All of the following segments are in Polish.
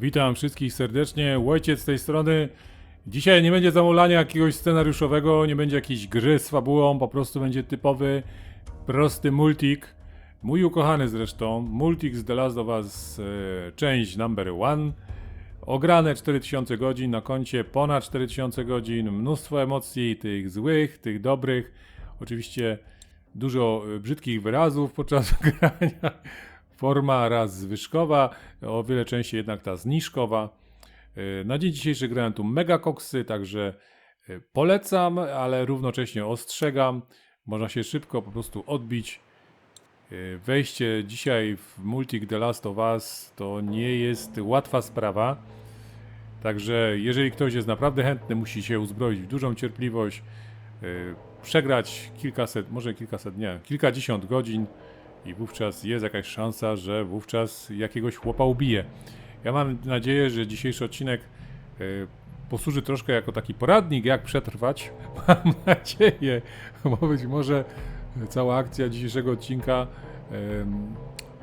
Witam wszystkich serdecznie. Łojciec z tej strony. Dzisiaj nie będzie zamulania jakiegoś scenariuszowego, nie będzie jakiejś gry z fabułą, po prostu będzie typowy, prosty multik. Mój ukochany zresztą, multik z The Last of Us, e, część number one. Ograne 4000 godzin, na koncie ponad 4000 godzin, mnóstwo emocji, tych złych, tych dobrych. Oczywiście dużo e, brzydkich wyrazów podczas grania. Forma raz zwyżkowa, o wiele częściej jednak ta zniżkowa. E, Na dzień dzisiejszy grałem tu mega koksy, także e, polecam, ale równocześnie ostrzegam. Można się szybko po prostu odbić. E, Wejście dzisiaj w Multik The Last of Us to nie jest łatwa sprawa. Także jeżeli ktoś jest naprawdę chętny, musi się uzbroić w dużą cierpliwość, przegrać kilkaset, może kilkaset, nie, kilkadziesiąt godzin i wówczas jest jakaś szansa, że wówczas jakiegoś chłopa ubije. Ja mam nadzieję, że dzisiejszy odcinek e, posłuży troszkę jako taki poradnik, jak przetrwać. Mam nadzieję, bo być może cała akcja dzisiejszego odcinka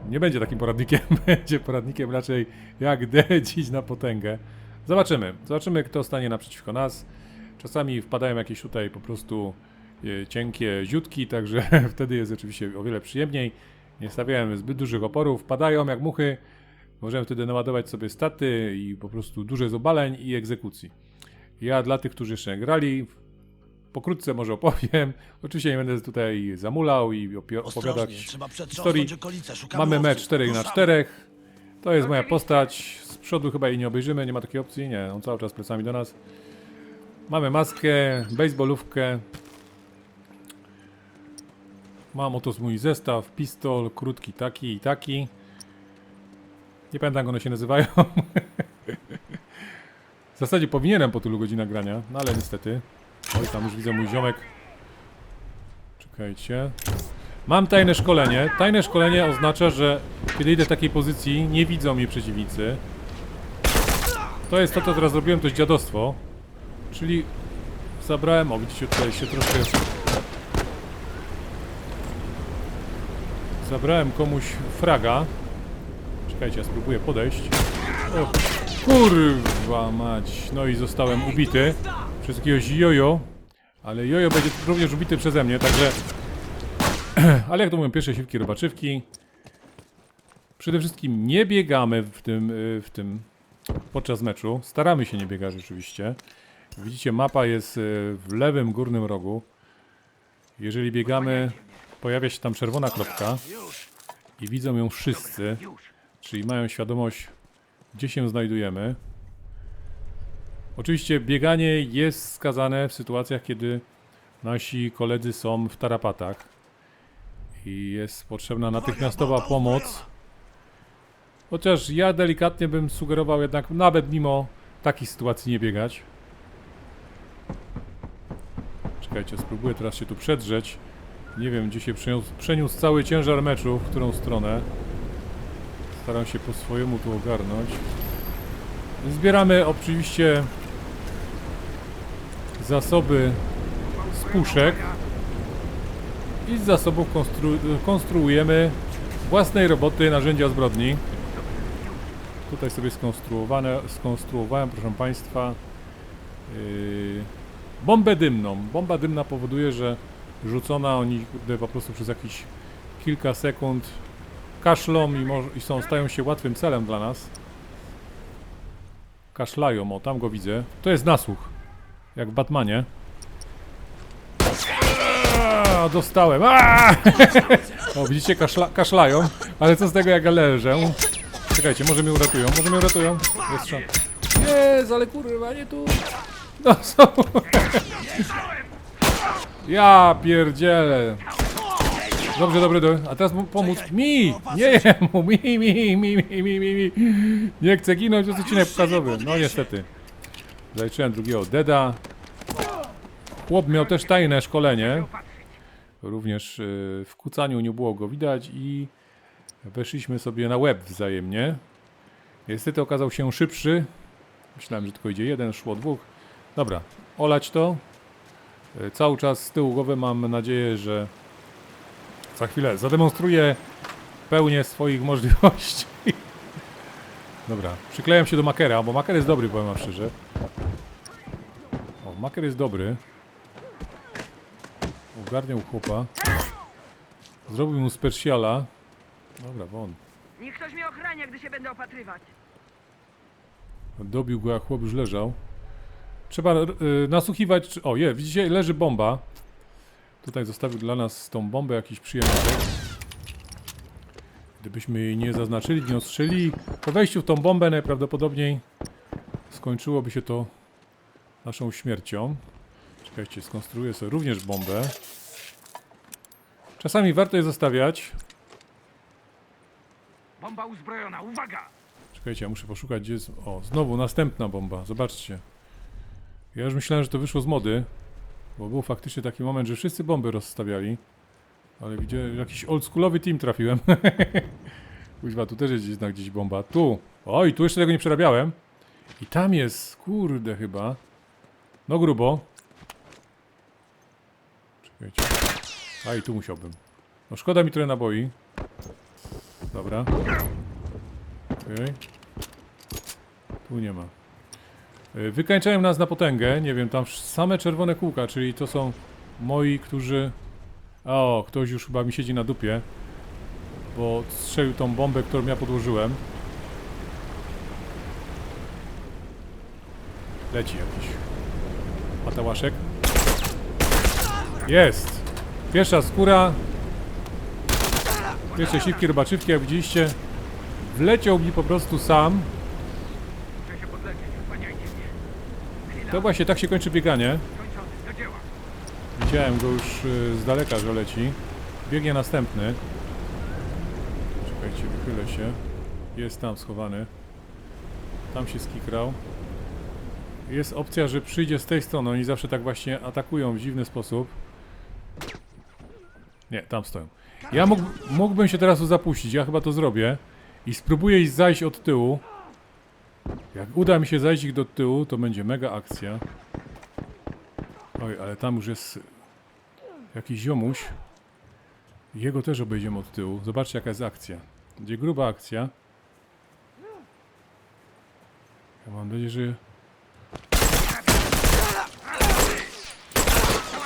nie będzie takim poradnikiem, będzie poradnikiem raczej jak dedzić na potęgę. Zobaczymy, zobaczymy kto stanie naprzeciwko nas. Czasami wpadają jakieś tutaj po prostu cienkie ziutki, także wtedy jest oczywiście o wiele przyjemniej. Nie stawiałem zbyt dużych oporów, padają jak muchy. Możemy wtedy naładować sobie staty i po prostu duże z obaleń i egzekucji. Ja dla tych, którzy jeszcze nie grali, pokrótce może opowiem. Oczywiście nie będę tutaj zamulał i opowiadać historii. Mamy mecz łowców. 4 na Ruszamy. 4. To jest moja postać. Z przodu chyba jej nie obejrzymy, nie ma takiej opcji. Nie, on cały czas plecami do nas. Mamy maskę, baseballówkę. Mam oto mój zestaw, pistol, krótki taki i taki. Nie pamiętam jak one się nazywają. w zasadzie powinienem po tylu godzinach grania, no ale niestety. Oj, tam już widzę mój ziomek. Czekajcie. Mam tajne szkolenie. Tajne szkolenie oznacza, że kiedy idę w takiej pozycji, nie widzą mnie przeciwnicy. To jest to, co teraz zrobiłem, to jest dziadostwo. Czyli zabrałem, o widzicie tutaj się troszkę... Zabrałem komuś fraga. Czekajcie, ja spróbuję podejść. O, kurwa mać. No i zostałem ubity przez jakiegoś jojo. Ale jojo będzie również ubity przeze mnie, także... Ale jak to mówią pierwsze siłki robaczywki. Przede wszystkim nie biegamy w tym, y, w tym podczas meczu. Staramy się nie biegać rzeczywiście. Widzicie, mapa jest y, w lewym górnym rogu. Jeżeli biegamy, pojawia się tam czerwona kropka i widzą ją wszyscy, czyli mają świadomość, gdzie się znajdujemy. Oczywiście bieganie jest skazane w sytuacjach, kiedy nasi koledzy są w tarapatach i jest potrzebna natychmiastowa pomoc. Chociaż ja delikatnie bym sugerował jednak nawet mimo takich sytuacji nie biegać. Czekajcie, spróbuję teraz się tu przedrzeć. Nie wiem, gdzie się przeniósł, przeniósł cały ciężar meczu, w którą stronę. Staram się po swojemu tu ogarnąć. Zbieramy oczywiście zasoby z puszek i z zasobów konstru konstruujemy własnej roboty narzędzia zbrodni. Tutaj sobie skonstruowane, skonstruowałem, proszę Państwa, yy, bombę dymną. Bomba dymna powoduje, że rzucona oni po prostu przez jakieś kilka sekund kaszlą i, i są, stają się łatwym celem dla nas. Kaszlają, o tam go widzę. To jest nasłuch. Jak w Batmanie. Dostałem. Aaa! O, widzicie, kaszla, kaszlają. Ale co z tego, jak ja leżę? Czekajcie, może mnie uratują, może mnie uratują. Jest szan. Jest, ale kurwa, nie tu. No są. Ja pierdzielę. Dobrze, dobry, dobry. A teraz mu pomóc mi! Nie jemu! Mi, mi, mi, mi, mi, mi, mi. Nie chcę ginąć, to jest odcinek pokazowy. No niestety. Zaliczyłem drugiego Deda. Chłop miał też tajne szkolenie. Również y, w kucaniu nie było go widać i weszliśmy sobie na web wzajemnie. Niestety okazał się szybszy. Myślałem, że tylko idzie jeden, szło dwóch. Dobra, olać to. Y, Cały czas z tyłu głowy mam nadzieję, że za chwilę zademonstruję pełnię swoich możliwości. Dobra, przyklejam się do makera, bo maker jest dobry, powiem wam szczerze. O, maker jest dobry. Ogarniał chłopa. Zrobił mu speciala. Dobra, won. Niech ktoś mnie ochrania, gdy się będę opatrywać. Dobił go, a chłop już leżał. Trzeba y, nasłuchiwać. Czy... O, je, widzicie, leży bomba. Tutaj zostawił dla nas tą bombę jakiś przyjemniaczek. Gdybyśmy jej nie zaznaczyli, nie ostrzelili, po wejściu w tą bombę najprawdopodobniej skończyłoby się to naszą śmiercią. Czekajcie, skonstruuję sobie również bombę. Czasami warto je zostawiać. Bomba uzbrojona, uwaga! Czekajcie, ja muszę poszukać gdzie jest... O, znowu następna bomba, zobaczcie. Ja już myślałem, że to wyszło z mody, bo był faktycznie taki moment, że wszyscy bomby rozstawiali. Ale widziałem, jakiś oldschoolowy team trafiłem. Kuźwa, tu też jest gdzieś, gdzieś bomba. Tu! Oj, tu jeszcze tego nie przerabiałem. I tam jest, kurde chyba. No grubo. Czekajcie. A i tu musiałbym. No szkoda mi trochę naboi. Dobra. Okej. Tu nie ma. Y, Wykańczają nas na potęgę. Nie wiem, tam same czerwone kółka, czyli to są moi, którzy... O, ktoś już chyba mi siedzi na dupie. Bo strzelił tą bombę, którą ja podłożyłem. Leci jakiś. Matałaszek. Jest! Pierwsza skóra. Pierwsze śliwki robaczywki, jak widzieliście. Wleciał mi po prostu sam. Muszę się podlecieć, wspaniajcie mnie. To właśnie tak się kończy bieganie. Widziałem go już y, z daleka, że leci. Biegnie następny. Czekajcie, wychylę się. Jest tam schowany. Tam się skikrał. Jest opcja, że przyjdzie z tej strony. Oni zawsze tak właśnie atakują w dziwny sposób. Nie, tam stoją. Ja mógł, mógłbym się teraz tu zapuścić. Ja chyba to zrobię. I spróbuję zajść od tyłu. Jak uda mi się zajść ich do tyłu, to będzie mega akcja. Oj, ale tam już jest jakiś ziomuś. Jego też obejdziemy od tyłu. Zobaczcie jaka jest akcja. Będzie gruba akcja. Ja mam nadzieję, że...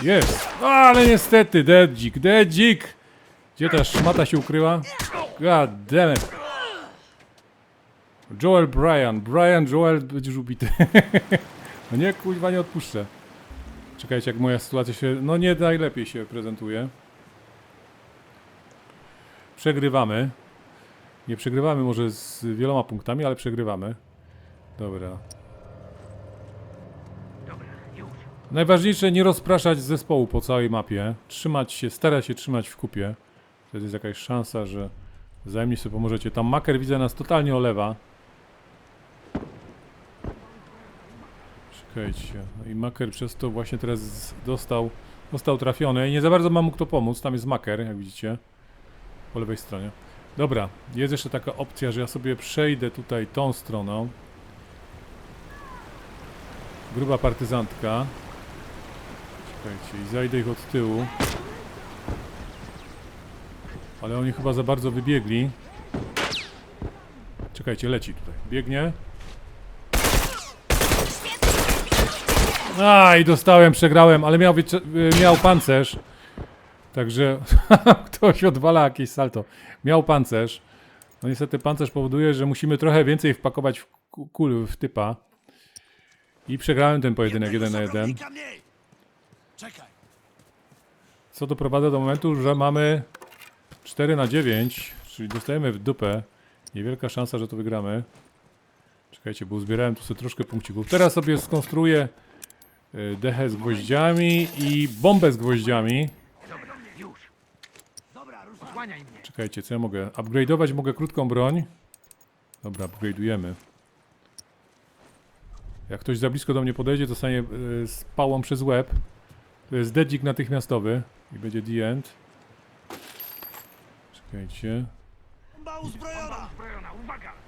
Jest! Ale niestety, dedzik, dedzik! Gdzie ta szmata się ukryła? God damn it. Joel Bryan. Brian Joel będziesz ubity. no nie, kuźwa, nie odpuszczę. Czekajcie, jak moja sytuacja się, no nie najlepiej się prezentuje. Przegrywamy. Nie przegrywamy może z wieloma punktami, ale przegrywamy. Dobra. Najważniejsze nie rozpraszać zespołu po całej mapie. Trzymać się, starać się trzymać w kupie. Wtedy jest jakaś szansa, że wzajemnie sobie pomożecie. Tam maker widzę nas totalnie olewa. No i maker przez to właśnie teraz dostał, dostał trafiony. Nie za bardzo ma mu kto pomóc. Tam jest maker, jak widzicie. Po lewej stronie. Dobra, jest jeszcze taka opcja, że ja sobie przejdę tutaj tą stroną. Gruba partyzantka. Czekajcie, i zajdę ich od tyłu. Ale oni chyba za bardzo wybiegli. Czekajcie, leci tutaj. Biegnie. A i dostałem, przegrałem, ale miał, y, miał pancerz. Także ktoś odwala jakieś salto. Miał pancerz. No niestety pancerz powoduje, że musimy trochę więcej wpakować w ku- kul w typa. I przegrałem ten pojedynek jeden na jeden. mniej! Czekaj! Co doprowadza do momentu, że mamy 4 na 9, czyli dostajemy w dupę. Niewielka szansa, że to wygramy. Czekajcie, bo uzbierałem tu sobie troszkę punkcików. Teraz sobie skonstruuję dechę z gwoździami i bombę z gwoździami. Czekajcie, co ja mogę? Upgrade'ować mogę krótką broń. Dobra, upgrade'ujemy. Jak ktoś za blisko do mnie podejdzie, to stanie y, z pałą przez łeb. To jest dedzik natychmiastowy i będzie the end. Czekajcie.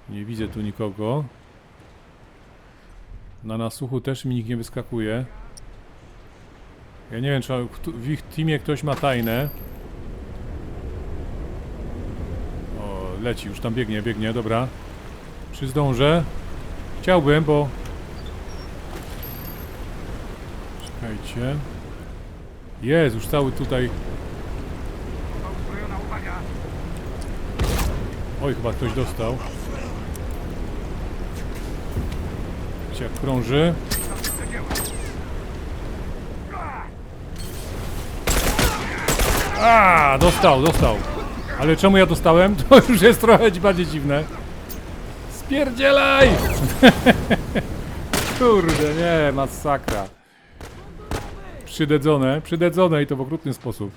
Nie widzę tu nikogo. Na nasłuchu też mi nikt nie wyskakuje. Ja nie wiem, czy w ich teamie ktoś ma tajne. O, leci, już tam biegnie, biegnie, dobra. Czy zdążę? Chciałbym, bo... Czekajcie. Jest, już cały tutaj... Oj, chyba ktoś dostał. Widzicie, jak krąży. A, dostał, dostał. Ale czemu ja dostałem? To już jest trochę bardziej dziwne. Spierdzielaj! Kurde, nie, masakra. Przydedzone, przydedzone i to w okrutny sposób.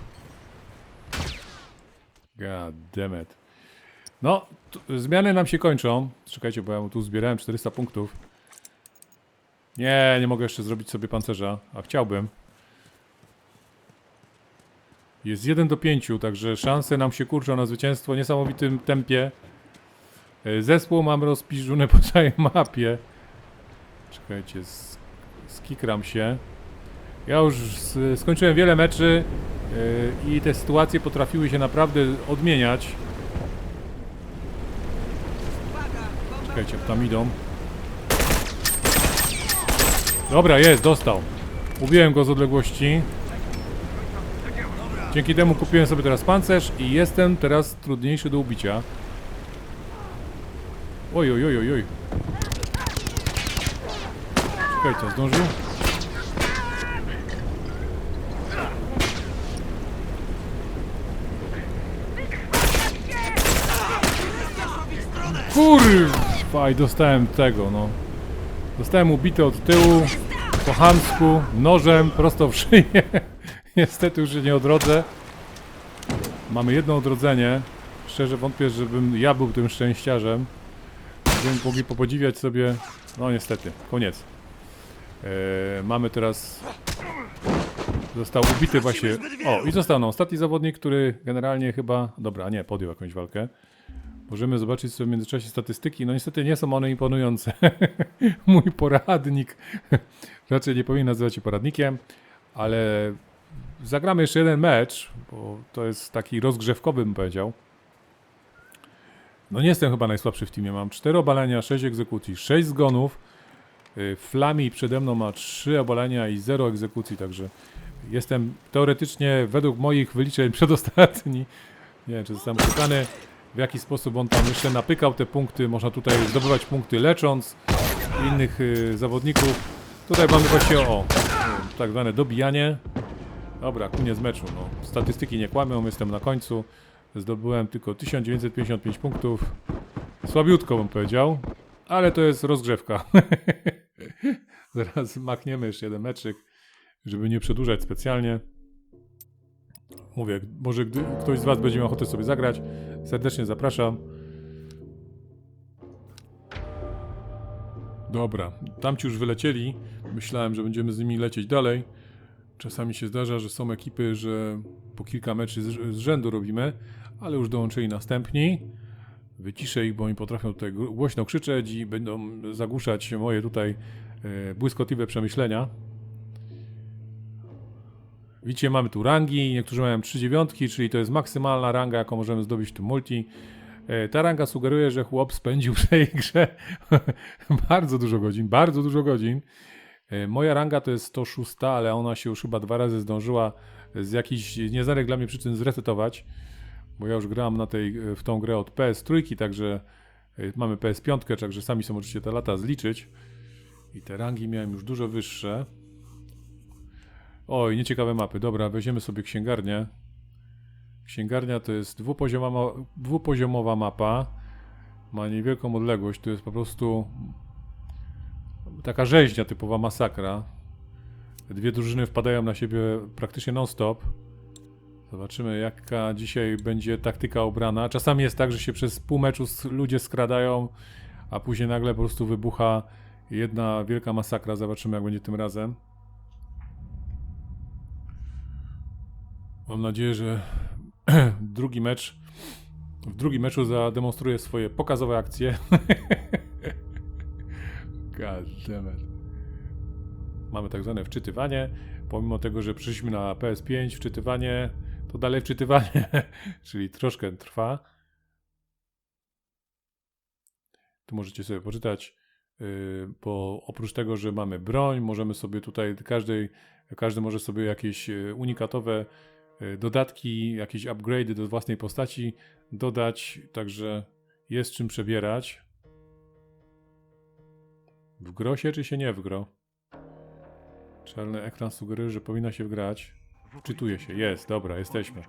God damn it. No, zmiany nam się kończą. Czekajcie, bo ja tu zbierałem 400 punktów. Nie, nie mogę jeszcze zrobić sobie pancerza, a chciałbym. Jest 1 do 5, także szanse nam się kurczą na zwycięstwo w niesamowitym tempie. E, Zespół mam rozpiżony po całej mapie. Czekajcie, sk- skikram się. Ja już skończyłem wiele meczy e, i te sytuacje potrafiły się naprawdę odmieniać. Czekajcie, tam idą. Dobra, jest, dostał. Ubiłem go z odległości. Dzięki temu kupiłem sobie teraz pancerz i jestem teraz trudniejszy do ubicia. Oj, oj, oj, oj, oj. Czekajcie, zdążył? Kurwa, i dostałem tego, no. Dostałem ubite od tyłu, po chamsku, nożem, prosto w szyję. Niestety już się nie odrodzę. Mamy jedno odrodzenie. Szczerze wątpię, żebym ja był tym szczęściarzem. Żebym mogli popodziwiać sobie... No niestety, koniec. Eee, mamy teraz... Został ubity właśnie... O, i został nam ostatni zawodnik, który generalnie chyba... Dobra, nie, podjął jakąś walkę. Możemy zobaczyć sobie w międzyczasie statystyki. No niestety nie są one imponujące. Mój poradnik. Raczej nie powinien nazywać się poradnikiem, ale zagramy jeszcze jeden mecz, bo to jest taki rozgrzewkowy, bym powiedział. No nie jestem chyba najsłabszy w teamie. Mam 4 obalenia, 6 egzekucji, 6 zgonów. Y, Flami przede mną ma 3 obalenia i 0 egzekucji, także jestem teoretycznie według moich wyliczeń przedostatni. Nie wiem, czy zostałem oszukany. W jaki sposób on tam jeszcze napykał te punkty. Można tutaj zdobywać punkty lecząc innych y, zawodników. Tutaj mamy właśnie o, tak zwane dobijanie. Dobra, koniec meczu. No. Statystyki nie kłamią, jestem na końcu. Zdobyłem tylko 1955 punktów. Słabiutko bym powiedział, ale to jest rozgrzewka. Zaraz machniemy jeszcze jeden meczyk, żeby nie przedłużać specjalnie. Mówię, może gdy ktoś z Was będzie miał ochotę sobie zagrać, serdecznie zapraszam. Dobra, tamci już wylecieli. Myślałem, że będziemy z nimi lecieć dalej. Czasami się zdarza, że są ekipy, że po kilka meczy z, z rzędu robimy, ale już dołączyli następni. Wyciszę ich, bo oni potrafią tutaj gł- głośno krzyczeć i będą zagłuszać moje tutaj e, błyskotliwe przemyślenia. Widzicie, mamy tu rangi, niektórzy mają 3 dziewiątki, czyli to jest maksymalna ranga, jaką możemy zdobyć w tym multi. E, Ta ranga sugeruje, że chłop spędził w tej grze bardzo dużo godzin, bardzo dużo godzin. E, Moja ranga to jest 106, ale ona się już chyba dwa razy zdążyła z jakichś nieznanych dla mnie przyczyn zresetować, bo ja już grałem na tej, w tą grę od PS3, także e, mamy PS5, także sami sobie możecie te lata zliczyć. I te rangi miałem już dużo wyższe. Oj, nieciekawe mapy. Dobra, weźmiemy sobie księgarnię. Księgarnia to jest dwupoziomowa, dwupoziomowa mapa. Ma niewielką odległość. Tu jest po prostu taka rzeźnia, typowa masakra. Dwie drużyny wpadają na siebie praktycznie non-stop. Zobaczymy, jaka dzisiaj będzie taktyka obrana. Czasami jest tak, że się przez pół meczu ludzie skradają, a później nagle po prostu wybucha jedna wielka masakra. Zobaczymy, jak będzie tym razem. Mam nadzieję, że drugi mecz w drugim meczu zademonstruje swoje pokazowe akcje. God damn it. Mamy tak zwane wczytywanie. Pomimo tego, że przyszliśmy na PS5, wczytywanie to dalej wczytywanie, czyli troszkę trwa. Tu możecie sobie poczytać, yy, bo oprócz tego, że mamy broń, możemy sobie tutaj, każdej, każdy może sobie jakieś yy, unikatowe dodatki, jakieś upgrade'y do własnej postaci dodać, także jest czym przebierać. W gro się, czy się nie w gro? Czarny ekran sugeruje, że powinna się wgrać. Czytuje się, jest, dobra, jesteśmy.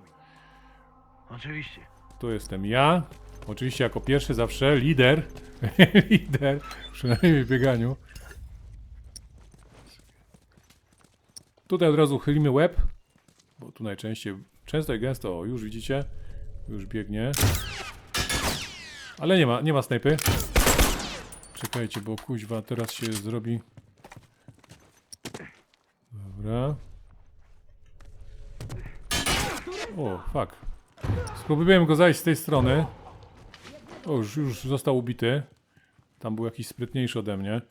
Oczywiście. Tu jestem ja. Oczywiście jako pierwszy zawsze lider. lider, przynajmniej w bieganiu. Tutaj od razu chylimy łeb, bo tu najczęściej, często i gęsto, o, już widzicie, już biegnie. Ale nie ma, nie ma snajpy. Czekajcie, bo kuźwa teraz się zrobi. Dobra. O, fuck. Spróbujemy go zajść z tej strony. O, już, już został ubity. Tam był jakiś sprytniejszy ode mnie.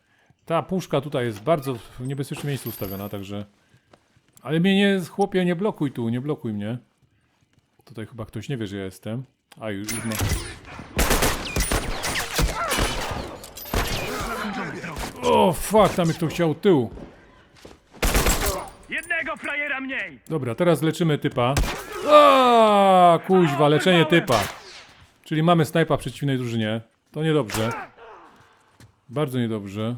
Ta puszka tutaj jest bardzo w niebezpiecznym miejscu ustawiona, także... Ale mnie nie, chłopie, nie blokuj tu, nie blokuj mnie. Tutaj chyba ktoś nie wie, że ja jestem. A, już, już ma... O, fuck, tam jest kto chciał tył. Jednego frajera mniej! Dobra, teraz leczymy typa. A, kuźwa, leczenie typa. Czyli mamy snajpa w przeciwnej drużynie. To niedobrze. Bardzo niedobrze.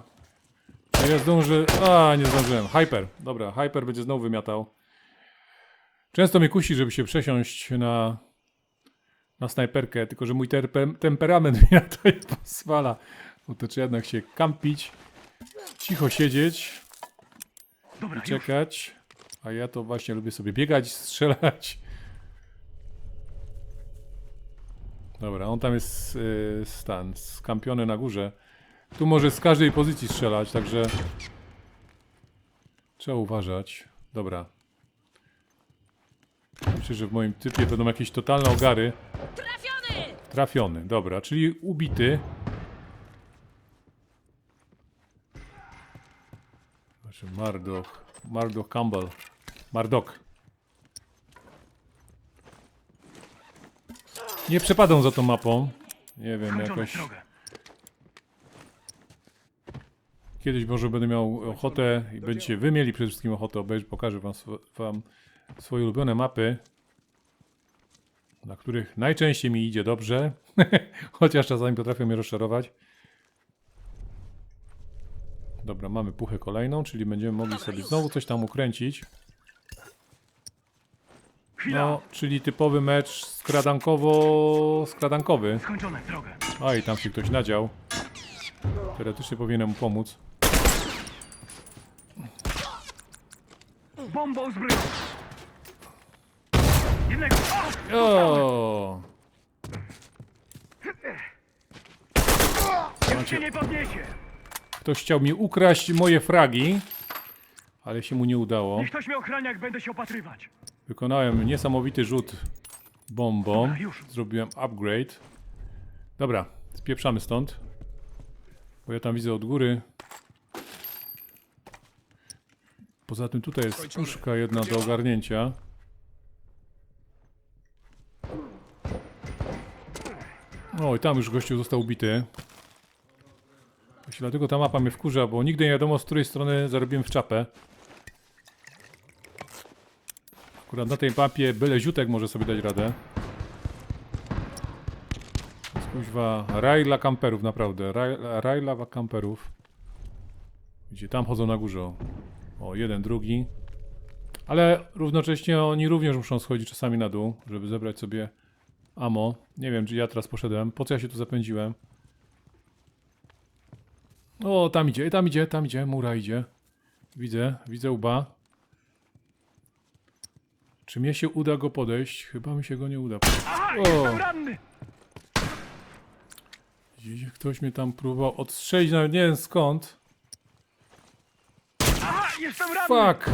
A ja zdążę... A, nie zdążyłem. Hyper. Dobra, Hyper będzie znowu wymiatał. Często mnie kusi, żeby się przesiąść na... Na snajperkę, tylko że mój terpe, temperament mi na to nie pozwala. Bo to trzeba jednak się kampić, cicho siedzieć Dobra, i czekać. A ja to właśnie lubię sobie biegać, strzelać. Dobra, on tam jest yy, stan, skampiony na górze. Tu może z każdej pozycji strzelać, także trzeba uważać. Dobra. Myślę, że w moim typie będą jakieś totalne ogary. Trafiony! Trafiony, dobra, czyli ubity. Znaczy Mardok, Mardok Campbell. Mardok. Nie przepadą za tą mapą. Nie wiem, jakoś kiedyś może będę miał ochotę i będziecie wy mieli przede wszystkim ochotę obejrzeć, pokażę wam, swo- wam swoje ulubione mapy, na których najczęściej mi idzie dobrze, chociaż czasami potrafią mnie rozczarować. Dobra, mamy puchę kolejną, czyli będziemy mogli sobie znowu coś tam ukręcić. No, czyli typowy mecz skradankowo... skradankowy. Skończone drogę. A i tam się ktoś nadział. Teoretycznie powinienem mu pomóc. Bombą uzbrojoną! Jednego! O! O! Już się nie podniesie! Ktoś chciał mi ukraść moje fragi, ale się mu nie udało. Niech ktoś mnie ochrania, jak będę się opatrywać. Wykonałem niesamowity rzut bombą. Dobra, już. Zrobiłem upgrade. Dobra, spieprzamy stąd. Bo ja tam widzę od góry. Poza tym tutaj jest puszka jedna do ogarnięcia. O, i tam już gościu został ubity. Właśnie dlatego ta mapa mnie wkurza, bo nigdy nie wiadomo z której strony zarobiłem w czapę. Akurat na tej mapie byle ziutek może sobie dać radę. Kuźwa raj dla kamperów, naprawdę. Raj, raj dla kamperów. Gdzie tam chodzą na górze. O, jeden, drugi. Ale równocześnie oni również muszą schodzić czasami na dół, żeby zebrać sobie amo. Nie wiem, czy ja teraz poszedłem. Po co ja się tu zapędziłem? O, tam idzie, tam idzie, tam idzie, mura idzie. Widzę, widzę łba. Czy mnie się uda go podejść? Chyba mi się go nie uda. O! Ktoś mnie tam próbował odstrzelić, nawet nie wiem skąd. Jestem ranny! Fuck!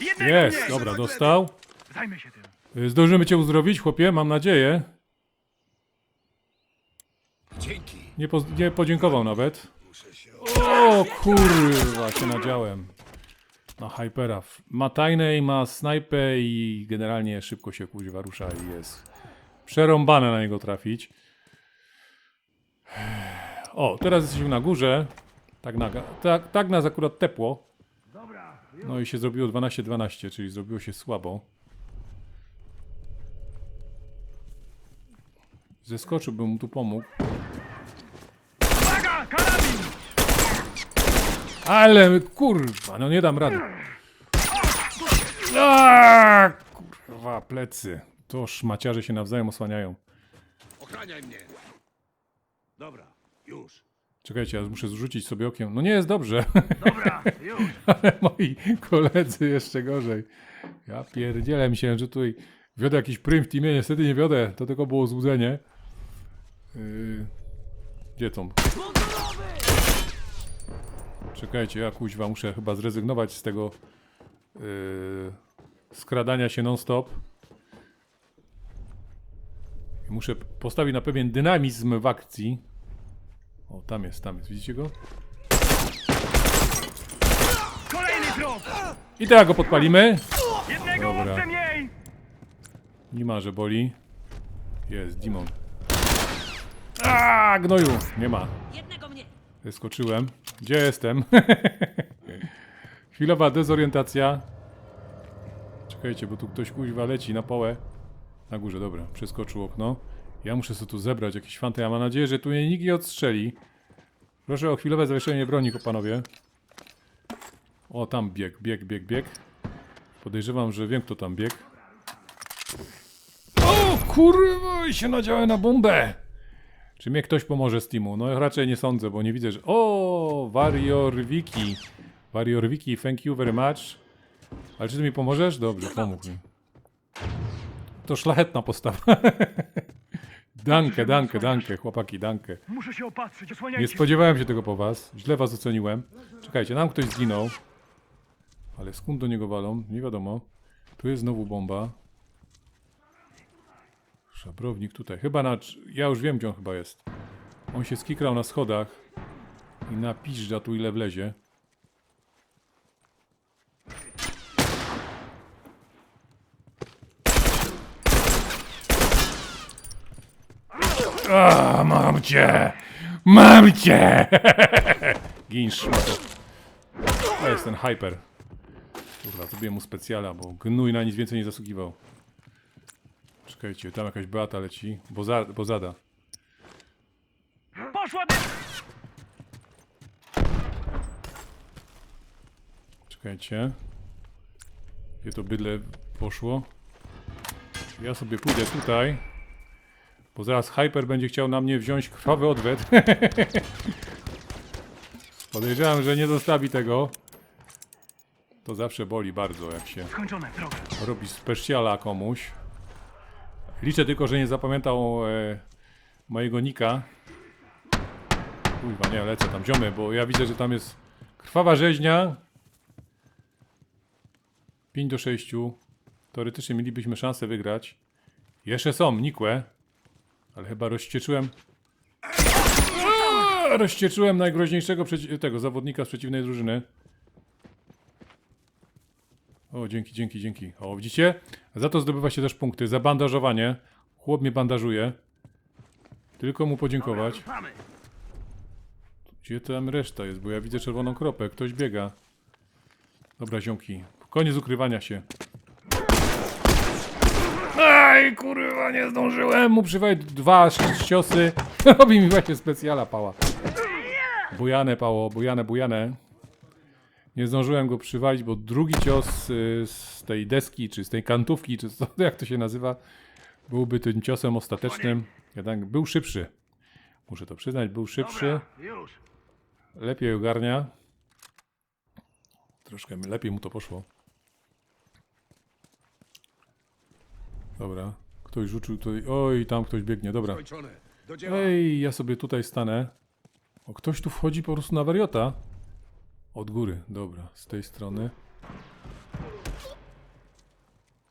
Jednego Jest, mniej! dobra, dostał. Zajmę się tym. Y, Zdążymy cię uzdrowić, chłopie, mam nadzieję. Dzięki. Nie, poz- nie podziękował nawet. O kurwa, się nadziałem. Na Hypera. Ma tajnej, ma snajpę i generalnie szybko się kuźwa rusza i jest przerąbane na niego trafić. O, teraz jesteśmy na górze. Tak, na, tak, tak nas akurat tepło. No i się zrobiło 12-12, czyli zrobiło się słabo. Zeskoczyłbym mu tu pomógł. Ale kurwa, no nie dam rady. Kurwa, plecy. To szmaciarze się nawzajem osłaniają. Ochraniaj mnie. Dobra, już. Czekajcie, ja muszę zrzucić sobie okiem. No nie jest dobrze. Dobra, już. Ale moi koledzy jeszcze gorzej. Ja pierdzielę, myślałem, że tutaj wiodę jakiś prym w teamie. Niestety nie wiodę. To tylko było złudzenie. Yy... Gdzie tą? Czekajcie, ja kuźwa muszę chyba zrezygnować z tego yy... skradania się non-stop. Muszę postawić na pewien dynamizm w akcji. O, tam jest, tam jest. Widzicie go? Kolejny! I teraz go podpalimy. Jednego Dobra. łowcę mniej! Nie ma, że boli. Jest, Dimon. A, gnoju! Nie ma. Jednego mnie. Skoczyłem. Gdzie jestem? Chwilowa dezorientacja. Czekajcie, bo tu ktoś kuźwa leci na połę. Na górze, dobra. Przeskoczył okno. Ja muszę sobie tu zebrać jakieś fanty. Ja mam nadzieję, że tu mnie nikt nie odstrzeli. Proszę o chwilowe zawieszenie broni, panowie. O, tam bieg, bieg, bieg, bieg. Podejrzewam, że wiem, kto tam biegł. O, kurwa, się nadziałem na bombę! Czy mnie ktoś pomoże z teamu? No raczej nie sądzę, bo nie widzę, że... O, Warrior Wiki. Wiki, thank you very much. Ale czy ty mi pomożesz? Dobrze, pomógł mi. To szlachetna postawa. dankę, dankę, dankę, chłopaki, dankę. Muszę się opatrzyć, Nie osłaniajcie się. spodziewałem się tego po was. Źle was oceniłem. Czekajcie, nam ktoś zginął. Ale skąd do niego walą? Nie wiadomo. Tu jest znowu bomba. Szabrownik tutaj. Chyba na... Ja już wiem, gdzie on chyba jest. On się skikrał na schodach. I napiszcza tu ile wlezie. A, mam cię! Mam cię! Gin szmato. To jest ten hyper. Kurwa, zrobiłem mu specjala, bo gnój na nic więcej nie zasługiwał. Czekajcie, tam jakaś beata leci. Boza, bozada. Poszła. Czekajcie. Gdzie to bydle poszło? Ja sobie pójdę tutaj. Bo zaraz Hyper będzie chciał na mnie wziąć krwawy odwet. Podejrzewam, że nie zostawi tego. To zawsze boli bardzo, jak się robi specjala komuś. Liczę tylko, że nie zapamiętał e, mojego nika. Kurwa, nie, lecę tam, ziomy, bo ja widzę, że tam jest krwawa rzeźnia. 5 do 6. Teoretycznie mielibyśmy szansę wygrać. Jeszcze są, nikłe. Ale chyba rozcieczyłem... Rozcieczyłem najgroźniejszego tego zawodnika z przeciwnej drużyny. O, dzięki, dzięki, dzięki. O, widzicie? Za to zdobywa się też punkty. Za bandażowanie. Chłop mnie bandażuje. Tylko mu podziękować. Gdzie tam reszta jest? Bo ja widzę czerwoną kropę. Ktoś biega. Dobra, ziomki. Koniec ukrywania się. Aj, kurwa, nie zdążyłem mu przywalić dwa ciosy. Robi mi właśnie specjala pała. Bujane pało, bujane, bujane. Nie zdążyłem go przywalić, bo drugi cios y, z tej deski, czy z tej kantówki, czy co, jak to się nazywa, byłby tym ciosem ostatecznym. Jednak był szybszy. Muszę to przyznać, był szybszy. Lepiej ogarnia. Troszkę lepiej mu to poszło. Dobra. Ktoś rzucił tutaj. Oj, tam ktoś biegnie. Dobra. Ej, ja sobie tutaj stanę. O, ktoś tu wchodzi po prostu na wariota. Od góry. Dobra, z tej strony.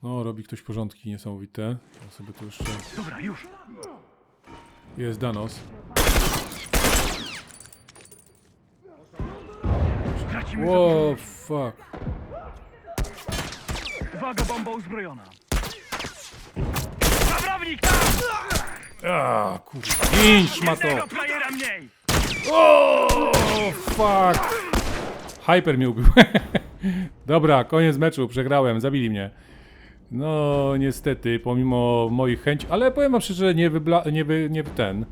No, robi ktoś porządki niesamowite. Ja sobie tu jeszcze... Dobra, już. Jest Danos. Wow, fuck. Uwaga, bomba uzbrojona. Tam! A, kurwa. Pięć szmato. Jednego playera mniej! O, fuck. Hyper mnie ubił. Dobra, koniec meczu, przegrałem, zabili mnie. No, niestety, pomimo moich chęci, ale powiem wam szczerze, nie, wybla, nie, wy, nie ten.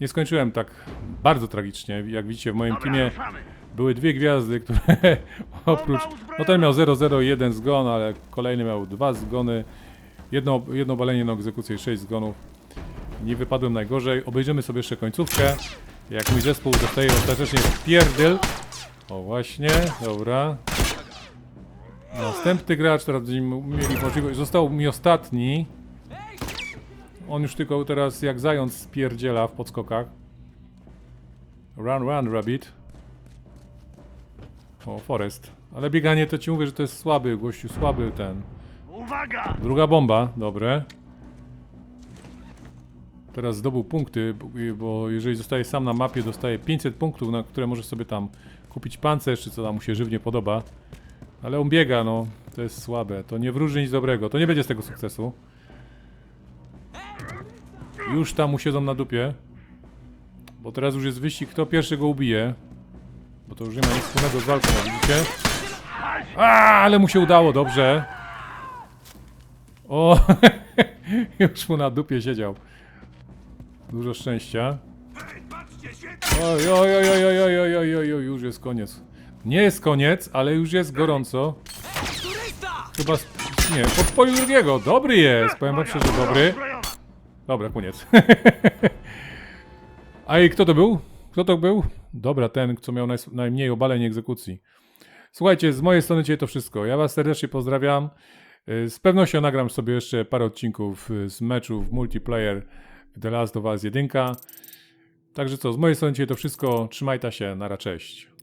Nie skończyłem tak bardzo tragicznie. Jak widzicie, w moim teamie ruszamy. były dwie gwiazdy, które oprócz. No ten miał 001 zgon, ale kolejny miał dwa zgony. Jedno, jedno balenie na egzekucję i 6 zgonów. Nie wypadłem najgorzej. Obejrzymy sobie jeszcze końcówkę. Jak mój zespół dostaje ostatecznie pierdyl. O właśnie, dobra. Następny gracz, teraz będziemy mieli możliwość. Został mi ostatni. On już tylko teraz jak zając spierdziela w podskokach. Run, run, rabbit. O, Forest. Ale bieganie to ci mówię, że to jest słaby, gościu, słaby ten. Uwaga! Druga bomba, dobre. Teraz zdobył punkty, bo- jeżeli zostaje sam na mapie, dostaje 500 punktów, na które może sobie tam kupić pancerz, czy co tam mu się żywnie podoba. Ale on biega, no. To jest słabe. To nie wróży nic dobrego. To nie będzie z tego sukcesu. Już tam mu siedzą na dupie. Bo teraz już jest wyścig, kto pierwszy go ubije. Bo to już nie ma nic wspólnego z walką, widzicie? A, ale mu się udało, dobrze. O, już mu na dupie siedział. Dużo szczęścia. Oj, oj, oj, oj, oj, oj, oj, już jest koniec. Nie jest koniec, ale już jest gorąco. Chyba, nie, podpolił drugiego. Dobry jest, powiem wam szczerze, dobry. Dobra, koniec. A i kto to był? Kto to był? Dobra, ten, co miał najmniej obaleń egzekucji. Słuchajcie, z mojej strony dzisiaj to wszystko. Ja was serdecznie pozdrawiam. Y, Z pewnością nagram sobie jeszcze parę odcinków y, z meczów multiplayer The Last of Us 1. Także co, z mojej strony to wszystko. Trzymajcie się, nara, cześć.